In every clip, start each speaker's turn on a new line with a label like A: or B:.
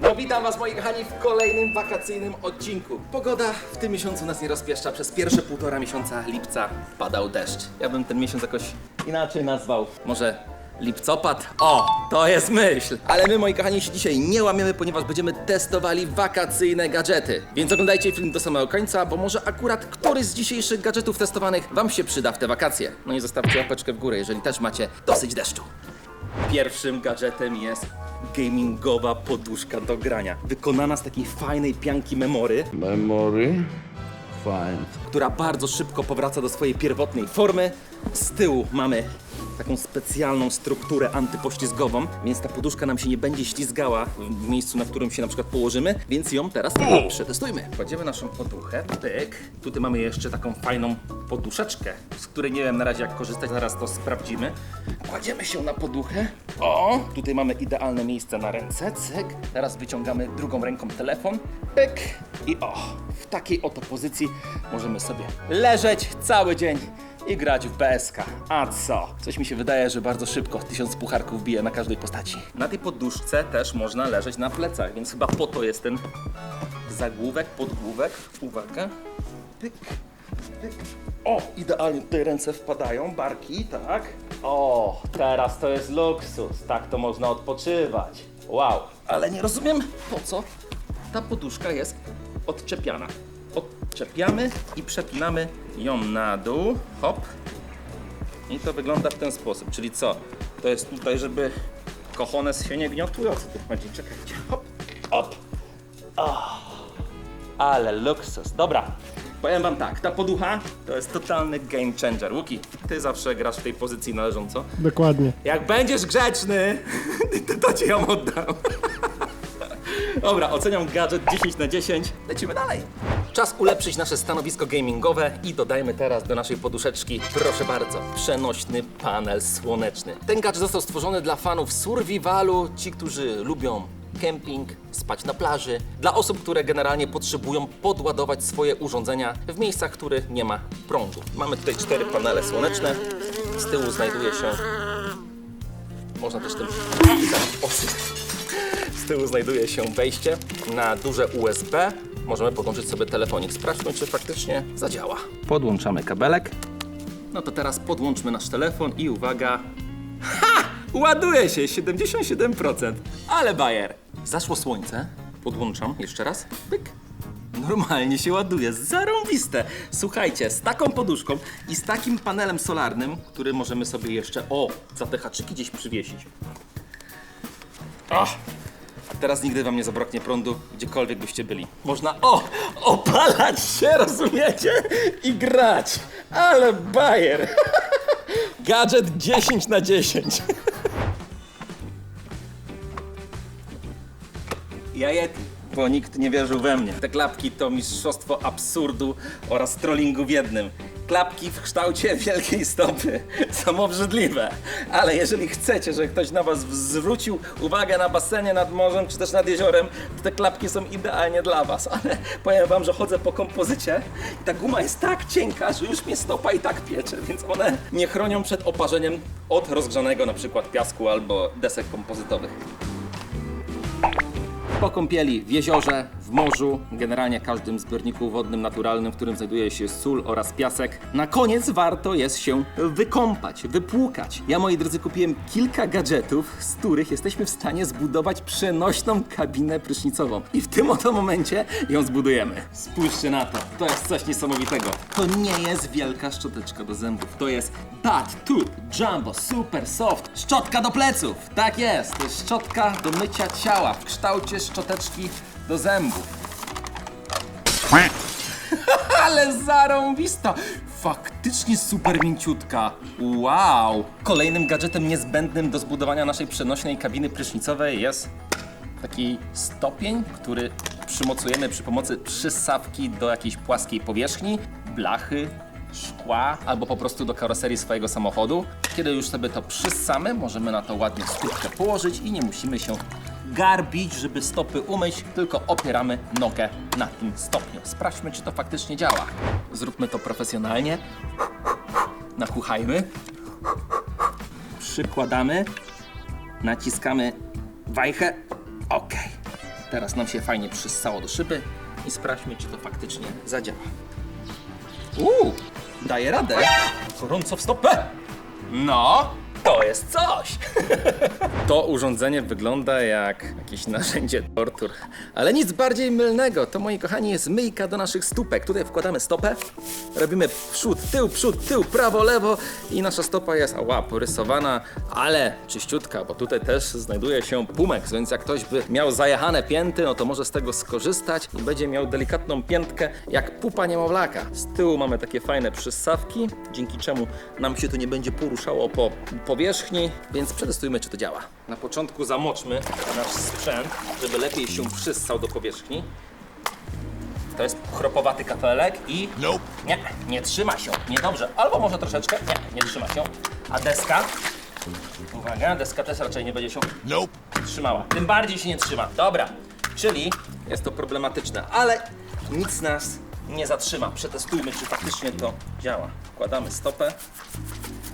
A: No witam was moi kochani w kolejnym wakacyjnym odcinku. Pogoda w tym miesiącu nas nie rozpieszcza. Przez pierwsze półtora miesiąca lipca padał deszcz. Ja bym ten miesiąc jakoś inaczej nazwał. Może lipcopad? O, to jest myśl! Ale my moi kochani się dzisiaj nie łamiemy, ponieważ będziemy testowali wakacyjne gadżety. Więc oglądajcie film do samego końca, bo może akurat któryś z dzisiejszych gadżetów testowanych wam się przyda w te wakacje. No i zostawcie łapeczkę w górę, jeżeli też macie dosyć deszczu. Pierwszym gadżetem jest gamingowa poduszka do grania. Wykonana z takiej fajnej pianki memory,
B: Memory. Find.
A: która bardzo szybko powraca do swojej pierwotnej formy. Z tyłu mamy taką specjalną strukturę antypoślizgową, więc ta poduszka nam się nie będzie ślizgała w miejscu, na którym się na przykład położymy, więc ją teraz przetestujmy. Kładziemy naszą poduchę, pyk. Tutaj mamy jeszcze taką fajną poduszeczkę, z której nie wiem na razie jak korzystać, zaraz to sprawdzimy. Kładziemy się na poduchę. O, tutaj mamy idealne miejsce na ręce, cyk. Teraz wyciągamy drugą ręką telefon, pyk. I o, w takiej oto pozycji możemy sobie leżeć cały dzień i grać w BSK. A co? Coś mi się wydaje, że bardzo szybko tysiąc pucharków bije na każdej postaci. Na tej poduszce też można leżeć na plecach, więc chyba po to jest ten zagłówek, podgłówek. Uwaga. Pyk, pyk. O, idealnie tutaj ręce wpadają, barki, tak. O, teraz to jest luksus. Tak to można odpoczywać. Wow. Ale nie rozumiem, po co ta poduszka jest odczepiana. Odczepiamy i przepinamy ją na dół. Hop. I to wygląda w ten sposób. Czyli co? To jest tutaj, żeby kochones się nie gniotły. O co tu chodzi? Czekajcie. Hop. Hop. O. Ale luksus. Dobra. Powiem wam tak, ta poducha to jest totalny game changer. Łuki, ty zawsze grasz w tej pozycji należąco.
C: Dokładnie.
A: Jak będziesz grzeczny, to, to ci ją oddam. Dobra, oceniam gadżet 10 na 10. Lecimy dalej. Czas ulepszyć nasze stanowisko gamingowe i dodajmy teraz do naszej poduszeczki, proszę bardzo, przenośny panel słoneczny. Ten gadżet został stworzony dla fanów survivalu, ci, którzy lubią kemping, spać na plaży, dla osób, które generalnie potrzebują podładować swoje urządzenia w miejscach, których nie ma prądu. Mamy tutaj cztery panele słoneczne, z tyłu znajduje się można też tym. Z tyłu znajduje się wejście na duże USB. Możemy podłączyć sobie telefonik. Sprawdźmy, czy faktycznie zadziała. Podłączamy kabelek. No to teraz podłączmy nasz telefon i uwaga. Ha! Ładuje się 77%. Ale bajer. Zaszło słońce. Podłączam jeszcze raz. Pyk. Normalnie się ładuje, zarąbiste. Słuchajcie, z taką poduszką i z takim panelem solarnym, który możemy sobie jeszcze, o, za te haczyki gdzieś przywiesić. Ach, teraz nigdy wam nie zabraknie prądu, gdziekolwiek byście byli. Można, o, opalać się, rozumiecie? I grać. Ale bajer. Gadżet 10 na 10. Ja Yeti, bo nikt nie wierzył we mnie. Te klapki to mistrzostwo absurdu oraz trollingu w jednym. Klapki w kształcie wielkiej stopy są obrzydliwe, ale jeżeli chcecie, żeby ktoś na was zwrócił uwagę na basenie nad morzem czy też nad jeziorem, to te klapki są idealnie dla was. Ale powiem wam, że chodzę po kompozycie i ta guma jest tak cienka, że już mnie stopa i tak piecze, więc one nie chronią przed oparzeniem od rozgrzanego na przykład piasku albo desek kompozytowych po kąpieli w jeziorze, w morzu, generalnie każdym zbiorniku wodnym naturalnym, w którym znajduje się sól oraz piasek. Na koniec warto jest się wykąpać, wypłukać. Ja, moi drodzy, kupiłem kilka gadżetów, z których jesteśmy w stanie zbudować przenośną kabinę prysznicową. I w tym oto momencie ją zbudujemy. Spójrzcie na to, to jest coś niesamowitego. To nie jest wielka szczoteczka do zębów, to jest Bat Tube Jumbo Super Soft szczotka do pleców. Tak jest, to jest szczotka do mycia ciała w kształcie szczoteczki do zębów. Ale zarąbista! Faktycznie super mięciutka. Wow! Kolejnym gadżetem niezbędnym do zbudowania naszej przenośnej kabiny prysznicowej jest taki stopień, który przymocujemy przy pomocy przysawki do jakiejś płaskiej powierzchni, blachy, szkła albo po prostu do karoserii swojego samochodu. Kiedy już sobie to przyssamy, możemy na to ładnie stópkę położyć i nie musimy się garbić, żeby stopy umyć, tylko opieramy nogę na tym stopniu. Sprawdźmy, czy to faktycznie działa. Zróbmy to profesjonalnie. Nachuchajmy. Przykładamy. Naciskamy wajchę. Ok. Teraz nam się fajnie przyssało do szyby i sprawdźmy, czy to faktycznie zadziała. Uuu, daje radę. Gorąco w stopę. No, to jest coś. To urządzenie wygląda jak jakieś narzędzie tortur, ale nic bardziej mylnego. To, moi kochani, jest myjka do naszych stópek. Tutaj wkładamy stopę, robimy przód, tył, przód, tył, prawo, lewo i nasza stopa jest, ała, porysowana, ale czyściutka, bo tutaj też znajduje się pumek, więc jak ktoś by miał zajechane pięty, no to może z tego skorzystać i będzie miał delikatną piętkę jak pupa niemowlaka. Z tyłu mamy takie fajne przyssawki, dzięki czemu nam się to nie będzie poruszało po powierzchni, więc przetestujmy, czy to działa. Na początku zamoczmy nasz sprzęt, żeby lepiej się przyssał do powierzchni. To jest chropowaty kafelek i... Nie, nie trzyma się. Niedobrze. Albo może troszeczkę. Nie, nie trzyma się. A deska? Uwaga, deska też raczej nie będzie się trzymała. Tym bardziej się nie trzyma. Dobra, czyli jest to problematyczne, ale nic nas nie zatrzyma. Przetestujmy, czy faktycznie to działa. Wkładamy stopę.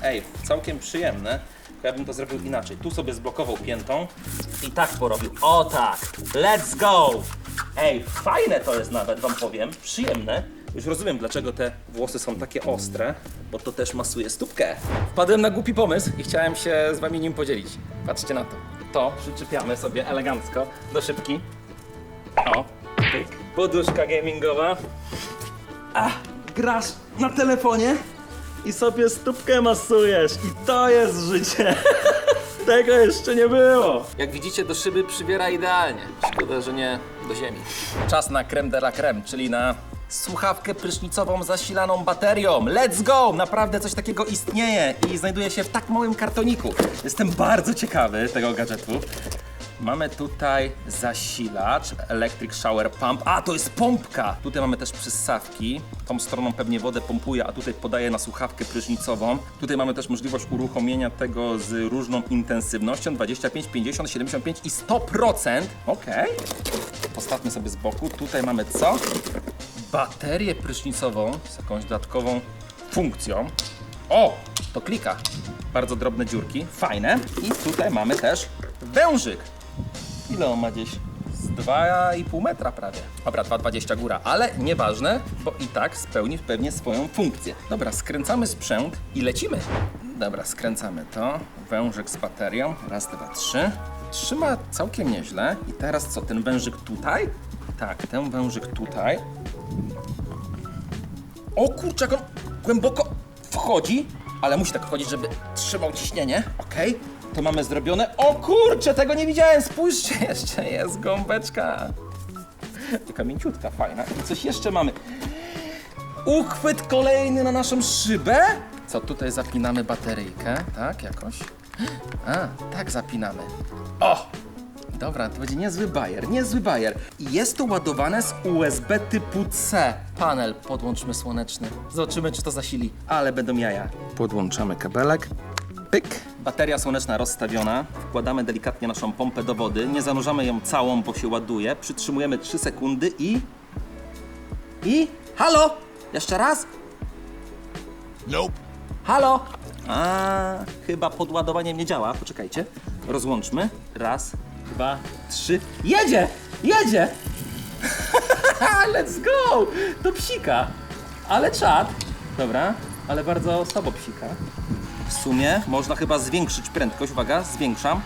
A: Ej, całkiem przyjemne. Ja bym to zrobił inaczej. Tu sobie zblokował piętą i tak porobił. O tak! Let's go! Ej, fajne to jest nawet, wam powiem. Przyjemne. Już rozumiem, dlaczego te włosy są takie ostre, bo to też masuje stópkę. Wpadłem na głupi pomysł i chciałem się z wami nim podzielić. Patrzcie na to. To przyczepiamy sobie elegancko do szybki. O. Poduszka gamingowa. A, grasz na telefonie i sobie stópkę masujesz. I to jest życie. Tego jeszcze nie było. Jak widzicie, do szyby przybiera idealnie. Szkoda, że nie do ziemi. Czas na creme de la creme, czyli na słuchawkę prysznicową zasilaną baterią. Let's go! Naprawdę coś takiego istnieje i znajduje się w tak małym kartoniku. Jestem bardzo ciekawy tego gadżetu. Mamy tutaj zasilacz, electric shower pump. A, to jest pompka! Tutaj mamy też przystawki. Tą stroną pewnie wodę pompuje, a tutaj podaje na słuchawkę prysznicową. Tutaj mamy też możliwość uruchomienia tego z różną intensywnością 25, 50, 75 i 100%. Okej. Postawmy sobie z boku. Tutaj mamy co? Baterię prysznicową z jakąś dodatkową funkcją. O, to klika. Bardzo drobne dziurki, fajne. I tutaj mamy też wężyk. Ile on ma gdzieś? Z 2,5 metra prawie. Dobra, 2,20 góra, ale nieważne, bo i tak spełni pewnie swoją funkcję. Dobra, skręcamy sprzęt i lecimy. Dobra, skręcamy to. Wężyk z baterią. Raz, dwa, trzy. Trzyma całkiem nieźle. I teraz co, ten wężyk tutaj? Tak, ten wężyk tutaj. O kurczę, jak on głęboko wchodzi, ale musi tak wchodzić, żeby trzymał ciśnienie. Okej, to mamy zrobione. O kurczę, tego nie widziałem, spójrzcie, jeszcze jest gąbeczka. Taka mięciutka, fajna. I coś jeszcze mamy. Uchwyt kolejny na naszą szybę. Co, tutaj zapinamy bateryjkę, tak, jakoś? A, tak zapinamy. O! Dobra, to będzie niezły bajer, niezły bajer. I jest to ładowane z USB typu C. Panel podłączmy słoneczny. Zobaczymy, czy to zasili. Ale będą jaja. Podłączamy kabelek. Pyk. Bateria słoneczna rozstawiona. Wkładamy delikatnie naszą pompę do wody. Nie zanurzamy ją całą, bo się ładuje. Przytrzymujemy 3 sekundy i... I... Halo! Jeszcze raz? Halo? A, chyba podładowanie nie działa. Poczekajcie. Rozłączmy. Raz, dwa, trzy. Jedzie! Jedzie! Let's go! To psika. Ale czad. Dobra, ale bardzo słabo psika. W sumie można chyba zwiększyć prędkość. Uwaga, zwiększam.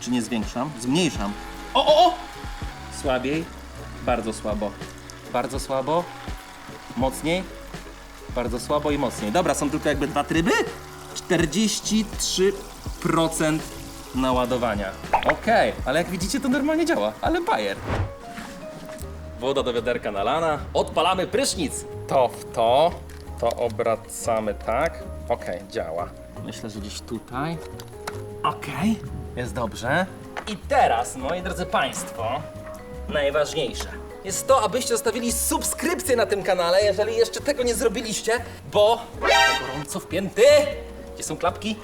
A: Czy nie zwiększam? Zmniejszam. O, o, o! Słabiej. Bardzo słabo. Bardzo słabo. Mocniej. Bardzo słabo i mocniej. Dobra, są tylko jakby dwa tryby. 43% naładowania. Okej, ale jak widzicie to normalnie działa, ale bajer. Woda do wiaderka nalana. Odpalamy prysznic. To w to. To obracamy tak. Okej, działa. Myślę, że gdzieś tutaj. Okej, jest dobrze. I teraz, moi drodzy Państwo, najważniejsze jest to, abyście zostawili subskrypcję na tym kanale, jeżeli jeszcze tego nie zrobiliście, bo gorąco wpięty. Gdzie są klapki?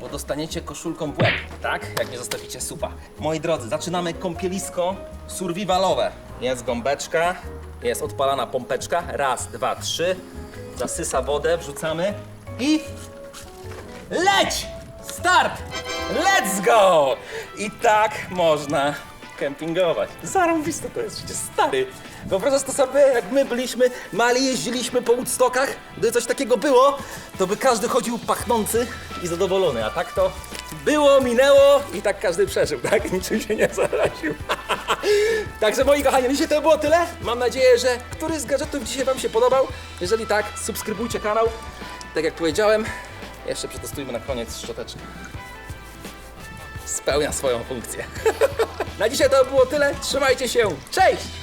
A: Bo dostaniecie koszulką w łeb, tak? Jak nie zostawicie supa. Moi drodzy, zaczynamy kąpielisko survivalowe. Jest gąbeczka, jest odpalana pompeczka. Raz, dwa, trzy. Zasysa wodę, wrzucamy i leć! Start! Let's go! I tak można kempingować. Zarąbiste to jest przecież, stary. Wyobrażasz to sobie, jak my byliśmy mali, jeździliśmy po Woodstockach, gdyby coś takiego było, to by każdy chodził pachnący i zadowolony, a tak to było, minęło i tak każdy przeżył, tak? Niczym się nie zaraził. Także moi kochani, dzisiaj to było tyle. Mam nadzieję, że któryś z gadżetów dzisiaj Wam się podobał. Jeżeli tak, subskrybujcie kanał. Tak jak powiedziałem, jeszcze przetestujmy na koniec szczoteczkę spełnia swoją funkcję. Na dzisiaj to było tyle. Trzymajcie się. Cześć!